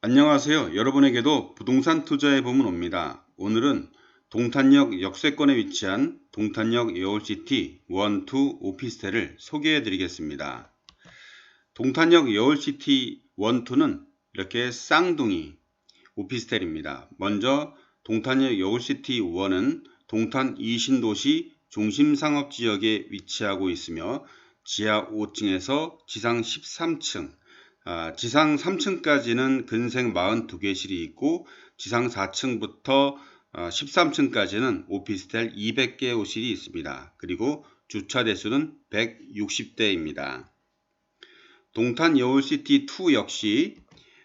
안녕하세요. 여러분에게도 부동산 투자의 봄은 옵니다. 오늘은 동탄역 역세권에 위치한 동탄역 여울시티 1, 2 오피스텔을 소개해 드리겠습니다. 동탄역 여울시티 1, 2는 이렇게 쌍둥이 오피스텔입니다. 먼저 동탄역 여울시티 1은 동탄 이신도시 중심 상업지역에 위치하고 있으며 지하 5층에서 지상 13층 아, 지상 3층까지는 근생 42개실이 있고 지상 4층부터 13층까지는 오피스텔 200개 호실이 있습니다. 그리고 주차 대수는 160대입니다. 동탄 여울시티 2 역시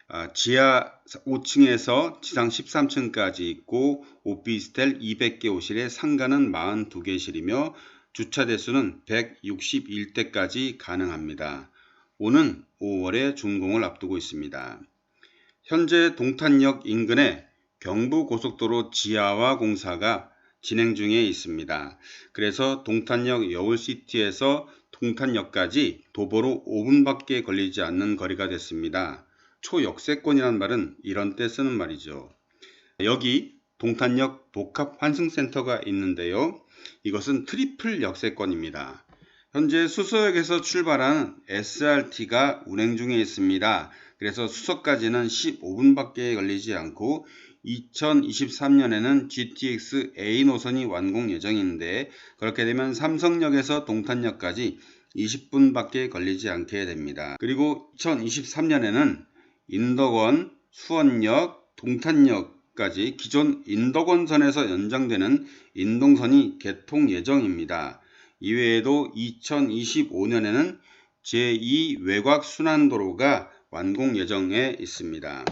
아, 지하 5층에서 지상 13층까지 있고 오피스텔 200개 호실의 상가는 42개실이며 주차 대수는 161대까지 가능합니다. 오는 5월에 준공을 앞두고 있습니다. 현재 동탄역 인근에 경부고속도로 지하화 공사가 진행 중에 있습니다. 그래서 동탄역 여울시티에서 동탄역까지 도보로 5분밖에 걸리지 않는 거리가 됐습니다. 초역세권이란 말은 이런 때 쓰는 말이죠. 여기 동탄역 복합 환승센터가 있는데요. 이것은 트리플 역세권입니다. 현재 수서역에서 출발한 SRT가 운행 중에 있습니다. 그래서 수서까지는 15분밖에 걸리지 않고 2023년에는 GTX A 노선이 완공 예정인데 그렇게 되면 삼성역에서 동탄역까지 20분밖에 걸리지 않게 됩니다. 그리고 2023년에는 인덕원, 수원역, 동탄역까지 기존 인덕원선에서 연장되는 인동선이 개통 예정입니다. 이외에도 2025년에는 제2 외곽 순환도로가 완공 예정에 있습니다.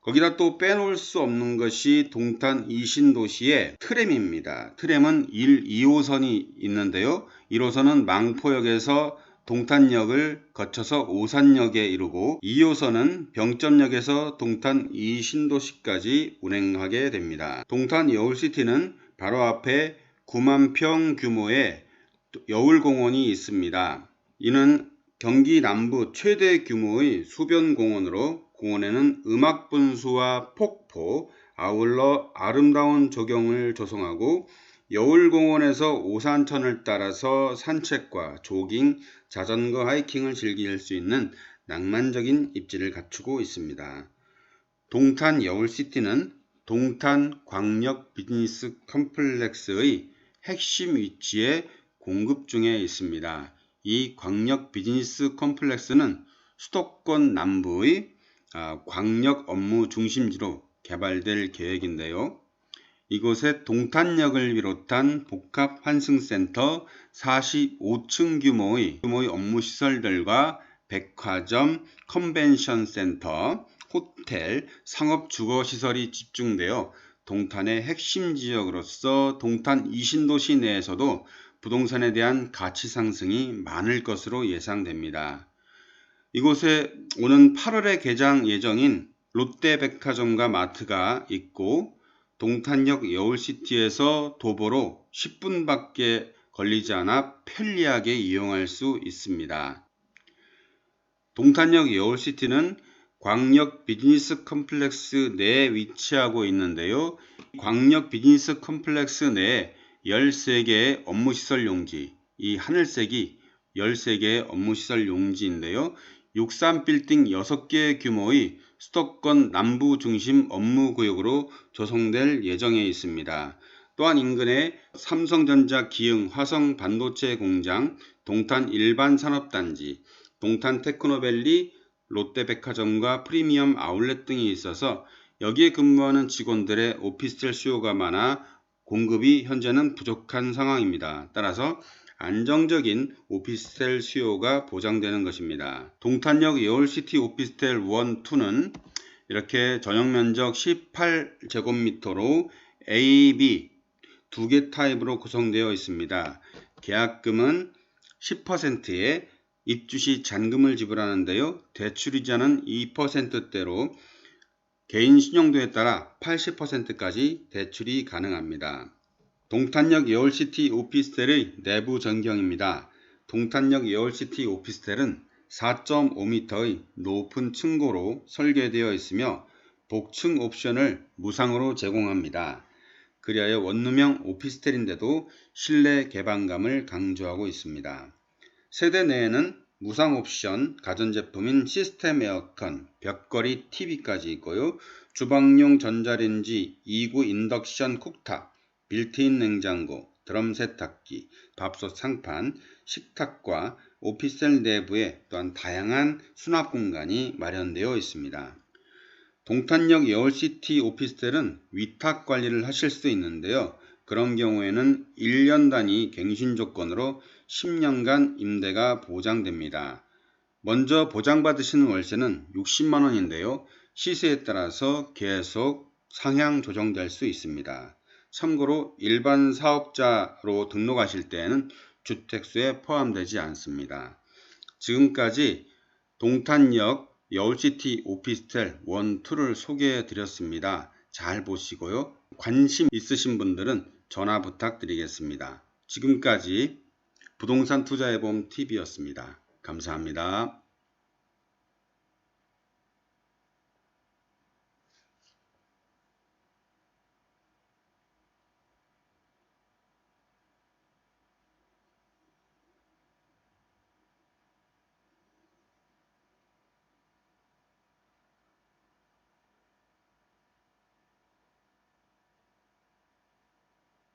거기다 또 빼놓을 수 없는 것이 동탄 이신도시의 트램입니다. 트램은 1, 2호선이 있는데요. 1호선은 망포역에서 동탄역을 거쳐서 오산역에 이르고 2호선은 병점역에서 동탄 이신도시까지 운행하게 됩니다. 동탄 여울시티는 바로 앞에 9만 평 규모의 여울공원이 있습니다. 이는 경기 남부 최대 규모의 수변공원으로 공원에는 음악 분수와 폭포, 아울러 아름다운 조경을 조성하고 여울공원에서 오산천을 따라서 산책과 조깅, 자전거 하이킹을 즐길 수 있는 낭만적인 입지를 갖추고 있습니다. 동탄 여울시티는 동탄 광역 비즈니스 컴플렉스의 핵심 위치에 공급 중에 있습니다. 이 광역 비즈니스 컴플렉스는 수도권 남부의 아, 광역 업무 중심지로 개발될 계획인데요. 이곳에 동탄역을 비롯한 복합 환승센터 45층 규모의, 규모의 업무 시설들과 백화점, 컨벤션 센터, 호텔, 상업 주거 시설이 집중되어 동탄의 핵심 지역으로서 동탄 이신도시 내에서도 부동산에 대한 가치 상승이 많을 것으로 예상됩니다. 이곳에 오는 8월에 개장 예정인 롯데백화점과 마트가 있고 동탄역 여울시티에서 도보로 10분밖에 걸리지 않아 편리하게 이용할 수 있습니다. 동탄역 여울시티는 광역 비즈니스 컴플렉스 내에 위치하고 있는데요. 광역 비즈니스 컴플렉스 내에 13개의 업무시설 용지, 이 하늘색이 13개의 업무시설 용지인데요. 63빌딩 6개 규모의 수도권 남부 중심 업무구역으로 조성될 예정에 있습니다. 또한 인근에 삼성전자 기흥 화성 반도체 공장, 동탄 일반 산업단지, 동탄 테크노밸리 롯데백화점과 프리미엄 아울렛 등이 있어서 여기에 근무하는 직원들의 오피스텔 수요가 많아 공급이 현재는 부족한 상황입니다. 따라서 안정적인 오피스텔 수요가 보장되는 것입니다. 동탄역 여울시티 오피스텔 1, 2는 이렇게 전용 면적 18제곱미터로 A, B 두 개 타입으로 구성되어 있습니다. 계약금은 10%에 입주시 잔금을 지불하는데요. 대출이자는 2%대로 개인 신용도에 따라 80%까지 대출이 가능합니다. 동탄역 여울시티 오피스텔의 내부 전경입니다. 동탄역 여울시티 오피스텔은 4.5m의 높은 층고로 설계되어 있으며 복층 옵션을 무상으로 제공합니다. 그리하여 원룸형 오피스텔인데도 실내 개방감을 강조하고 있습니다. 세대 내에는 무상 옵션 가전제품인 시스템 에어컨, 벽걸이 TV까지 있고요. 주방용 전자레인지, 2구 인덕션 쿡탑, 빌트인 냉장고, 드럼 세탁기, 밥솥 상판, 식탁과 오피스텔 내부에 또한 다양한 수납 공간이 마련되어 있습니다. 동탄역 여울시티 오피스텔은 위탁 관리를 하실 수 있는데요. 그런 경우에는 1년 단위 갱신 조건으로 10년간 임대가 보장됩니다. 먼저 보장받으시는 월세는 60만 원인데요. 시세에 따라서 계속 상향 조정될 수 있습니다. 참고로 일반 사업자로 등록하실 때에는 주택수에 포함되지 않습니다. 지금까지 동탄역 여울시티 오피스텔 1, 2를 소개해 드렸습니다. 잘 보시고요. 관심 있으신 분들은 전화 부탁드리겠습니다. 지금까지 부동산 투자해봄 TV였습니다. 감사합니다.